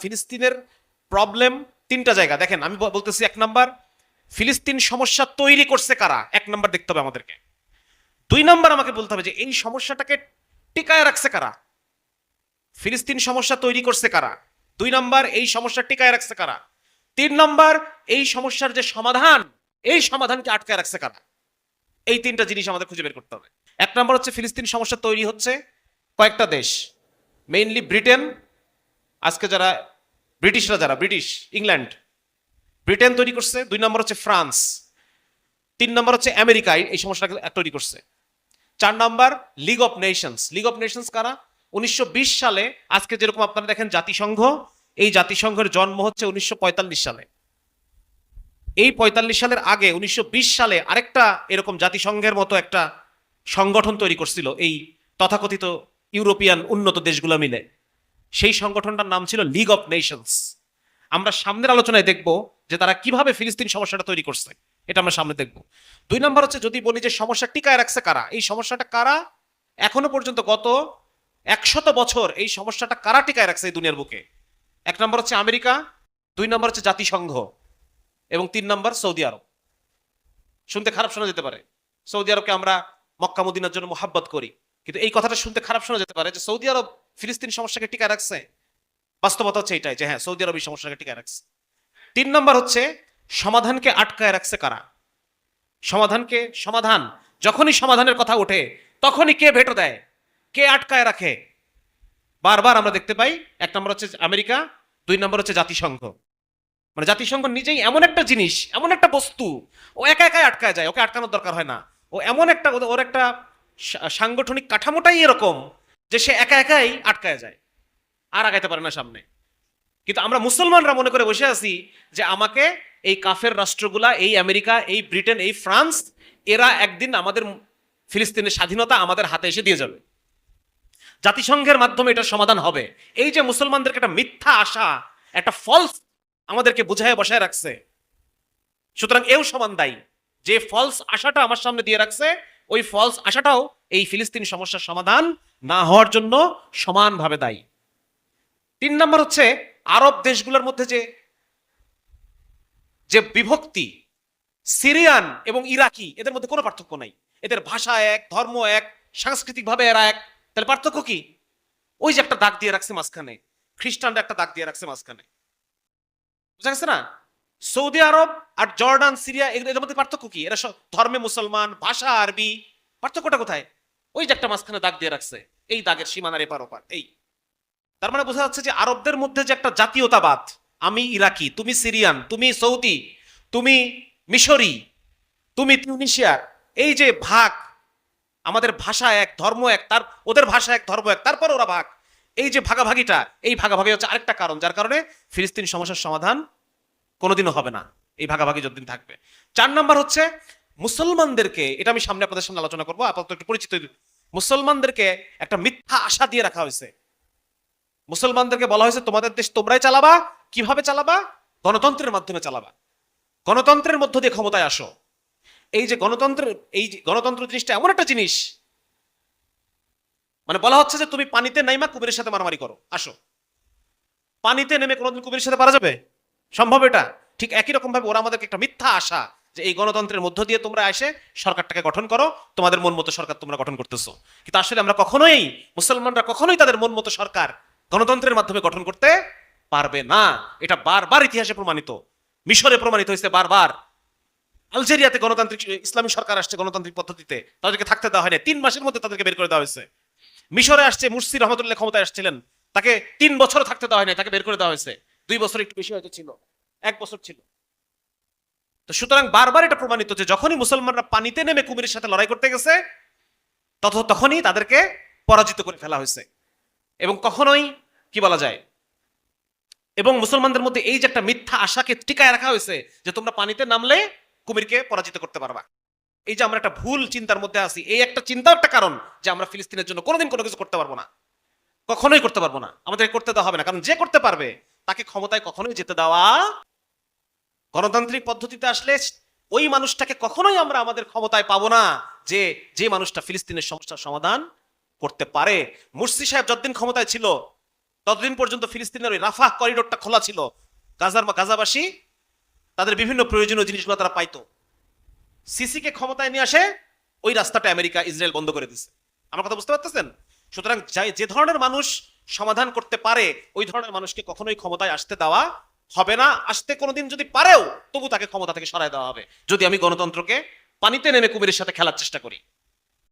ফিলিস্তিনের প্রবলেম তিনটা জায়গা। দেখেন, আমি বলতেছি এক নাম্বার, ফিলিস্তিন সমস্যা তৈরি করছে কারা? এক নাম্বার দেখতে হবে আমাদেরকে। দুই নাম্বার আমাকে বলতে হবে যে, এই সমস্যাটাকে টিকায় রাখছে কারা? ফিলিস্তিন সমস্যা তৈরি করছে কারা? দুই নাম্বার, এই সমস্যা টিকায় রাখছে কারা? তিন নাম্বার, এই সমস্যার যে সমাধান, এই সমাধানকে আটকায় রাখছে কারা? এই তিনটা জিনিস আমাদের খুঁজে বের করতে হবে। এক নম্বর হচ্ছে, ফিলিস্তিন সমস্যা তৈরি হচ্ছে কয়েকটা দেশ মেইনলি ব্রিটেন আজকে যারা ব্রিটিশরা যারা, ব্রিটিশ, ইংল্যান্ড, ব্রিটেন তৈরি করছে, দুই নম্বর হচ্ছে ফ্রান্স, তিন নম্বর হচ্ছে আমেরিকা, এই- সমস্যাটা তৈরি করছে। চার নম্বর League of Nations League of Nations কারা? উনিশশো বিশ সালে, আজকে যেরকম আপনারা দেখেন জাতিসংঘ, এই জাতিসংঘের জন্ম হচ্ছে উনিশশো পঁয়তাল্লিশ সালে। এই পঁয়তাল্লিশ সালের আগে উনিশশো বিশ সালে আরেকটা এরকম জাতিসংঘের মতো একটা সংগঠন তৈরি করছিল, এই তথাকথিত ইউরোপিয়ান উন্নত দেশগুলো মিলে। সেই সংগঠনটার নাম ছিল লিগ অফ নেশনস আমরা সামনের আলোচনায় দেখব যে তারা কীভাবে ফিলিস্তিন সমস্যাটা তৈরি করছে। এটা আমরা সামনে দেখব। দুই নম্বর হচ্ছে যদি বলি যে সমস্যা টিকায় রাখছে কারা, এই সমস্যাটা কারা? এখনও পর্যন্ত গত একশত বছর এই সমস্যাটা কারা টিকায় রাখছে এই দুনিয়ার বুকে? এক নম্বর হচ্ছে আমেরিকা, দুই নম্বর হচ্ছে জাতিসংঘ, এবং তিন নম্বর সৌদি আরব। শুনতে খারাপ শোনা যেতে পারে। সৌদি আরবকে আমরা মক্কা মদিনার জন্য মোহাব্বত করি। কিন্তু এই কথাটা শুনতে খারাপ শোনা যেতে পারে যে সৌদি আরব ফিলিস্তিন সমস্যাকে টিকায় রাখছে? বাস্তবতা হচ্ছে এটাই যে হ্যাঁ সৌদি আরব এই সমস্যাকে টিকায় রাখছে। তিন নম্বর হচ্ছে সমাধানকে আটকায় রাখছে কারা? সমাধানকে সমাধান। যখনই সমাধানের কথা ওঠে, তখনই কে ভেটো দেয়? কে আটকায় রাখে? বারবার আমরা দেখতে পাই, এক নম্বর হচ্ছে আমেরিকা, দুই নম্বর হচ্ছে জাতিসংঘ। মানে জাতিসংঘ নিজেই এমন একটা জিনিস, এমন একটা বস্তু, ও একা একাই আটকায় যায়, ওকে আটকানোর দরকার হয় না। ও এমন একটা, ওর একটা সাংগঠনিক কাঠামোটাই এরকম যে সে একা একাই আটকায় যায় আর আগাইতে পারে না সামনে। কিন্তু আমরা মুসলমানরা মনে করে বসে আছি যে আমাকে এই কাফের রাষ্ট্রগুলা, এই আমেরিকা, এই ব্রিটেন, এই ফ্রান্স, এরা একদিন আমাদের ফিলিস্তিনের স্বাধীনতা আমাদের হাতে এসে দিয়ে যাবে। জাতিসংঘের মাধ্যমে এটার সমাধান হবে। এই যে মুসলমানদেরকে একটা মিথ্যা আশা, একটা ফলস আমাদেরকে বুঝায় বসায় রাখছে, সুতরাং এও সমান দায়ী। যে ফলস আশাটা আমার সামনে দিয়ে রাখছে ওই ফলস আশাটাও এই ফিলিস্তিন সমস্যার সমাধান না হওয়ার জন্য সমানভাবে দায়ী। তিন নম্বর হচ্ছে আরব দেশগুলোর মধ্যে যে যে বিভক্তি, সিরিয়ান এবং ইরাকি, এদের মধ্যে কোনো পার্থক্য নাই। এদের ভাষা এক, ধর্ম এক, সাংস্কৃতিকভাবে এরা এক। তাহলে পার্থক্য কি? ওই যে একটা দাগ দিয়ে রাখছে মাঝখানে, খ্রিস্টানরা একটা দাগ দিয়ে রাখছে মাঝখানে। বুঝা গেছে না? সৌদি আরব আর জর্ডান, সিরিয়া এদের মধ্যে পার্থক্য কি? এরা ধর্মে মুসলমান, ভাষা আরবি, পার্থক্যটা কোথায়? ওই যে একটা মাঝখানে দাগ দিয়ে রাখছে, এই দাগের সীমানার এপার ওপার, এই। তার মানে বোঝা যাচ্ছে যে আরবদের মধ্যে যে একটা জাতীয়তাবাদ, আমি ইরাকি, তুমি সিরিয়ান, তুমি সৌদি, তুমি মিশরি, তুমি তিউনিশিয়ার, এই যে ভাগ, আমাদের ভাষা এক, ধর্ম এক, তার ওদের ভাষা এক, ধর্ম এক, তারপর ওরা ভাগ। এই যে ভাগাভাগিটা, এই ভাগাভাগি হচ্ছে আরেকটা কারণ, যার কারণে ফিলিস্তিন সমস্যার সমাধান কোনোদিনও হবে না। এই ভাগাভাগি যতদিন থাকবে। চার নাম্বার হচ্ছে, মুসলমানদেরকে, এটা আমি সামনে আপনাদের সামনে আলোচনা করব, আপাতত একটু পরিচিত মুসলমানদেরকে একটা মিথ্যা আশা দিয়ে রাখা হয়েছে। মুসলমানদেরকে বলা হয়েছে, তোমাদের দেশ তোমরাই চালাবা। কীভাবে চালাবা? গণতন্ত্রের মাধ্যমে চালাবা। গণতন্ত্রের মধ্য দিয়ে ক্ষমতায় আসো। এই যে গণতন্ত্রের এই গণতন্ত্র জিনিসটা এমন একটা জিনিস মানে বলা হচ্ছে যে তুমি পানিতে নাইমা কুমিরের সাথে মারামারি করো। আসো। পানিতে নেমে কোনোদিন কুমিরের সাথে পারা যাবে? সম্ভব এটা? ঠিক একই রকম ভাবে ওরা আমাদেরকে একটা মিথ্যা আশা যে এই গণতন্ত্রের মধ্য দিয়ে তোমরা এসে সরকারটাকে গঠন করো, তোমাদের মন মতো সরকার তোমরা গঠন করতেছো। কিন্তু আসলে আমরা কখনোই, মুসলমানরা কখনোই তাদের মন মতো সরকার গণতন্ত্রের মাধ্যমে গঠন করতে পারবে না। এটা বারবার ইতিহাসে প্রমাণিত। মিশরে প্রমাণিত হয়েছে বারবার। আলজেরিয়াতে গণতান্ত্রিক, ইসলামী সরকার আসছে গণতান্ত্রিক পদ্ধতিতে। তাদেরকে থাকতে দেওয়া হয়নি। তিন মাসের মধ্যে তাদেরকে বের করে দেওয়া হয়েছে। মিশরে আসছে মুর্সি রহমতুল্লাহ ক্ষমতায় আসছিলেন। তাকে তিন বছর থাকতে দেওয়া হয়নি, তাকে বের করে দেওয়া হয়েছে। দুই বছর একটু বেশি হয়তো ছিল, এক বছর ছিল। তো সুতরাং বারবার এটা প্রমাণিত যে যখনই মুসলমানরা পানিতে নেমে কুমিরের সাথে লড়াই করতে গেছে, তত তখনই তাদেরকে পরাজিত করে ফেলা হয়েছে। এবং কখনোই, কি বলা যায়, এবং মুসলমানদের মধ্যে এই যে একটা মিথ্যা আশাকে টিকায় রাখা হয়েছে যে তোমরা পানিতে নামলে কুমিরকে পরাজিত করতে পারবা। এই যে আমরা একটা ভুল চিন্তার মধ্যে আছি, এই একটা চিন্তাও একটা কারণ যে আমরা ফিলিস্তিনের জন্য কোনোদিন কোনো কিছু করতে পারব না। কখনোই করতে পারব না। আমাদের করতে দেওয়া হবে না, কারণ যে করতে পারবে তাকে ক্ষমতায় কখনোই যেতে দেওয়া গণতান্ত্রিক পদ্ধতিতে আসলে ওই মানুষটাকে কখনোই আমরা আমাদের ক্ষমতায় পাবো না যে যে মানুষটা ফিলিস্তিনের সমস্যার সমাধান করতে পারে। মুর্সি সাহেব যতদিন ক্ষমতায় ছিল, ততদিন পর্যন্ত ফিলিস্তিনের ওই রাফাহ করিডোরটা খোলা ছিল। গাজার গাজাবাসী তাদের বিভিন্ন প্রয়োজনীয় জিনিসগুলো তারা পাইতো। সিসিকে ক্ষমতায় নিয়ে আসে, ওই রাস্তাটা আমেরিকা, ইসরায়েল বন্ধ করে দিছে। আমার কথা বুঝতে পারতেছেন? সুতরাং যে ধরনের মানুষ সমাধান করতে পারে, ওই ধরনের মানুষকে কখনোই ক্ষমতায় আসতে দেওয়া হবে না। আসতে কোনোদিন যদি পারেও, তবু তাকে ক্ষমতা থেকে সরায় দেওয়া হবে। যদি আমি গণতন্ত্রকে পানিতে নেমে কুমিরের সাথে খেলার চেষ্টা করি।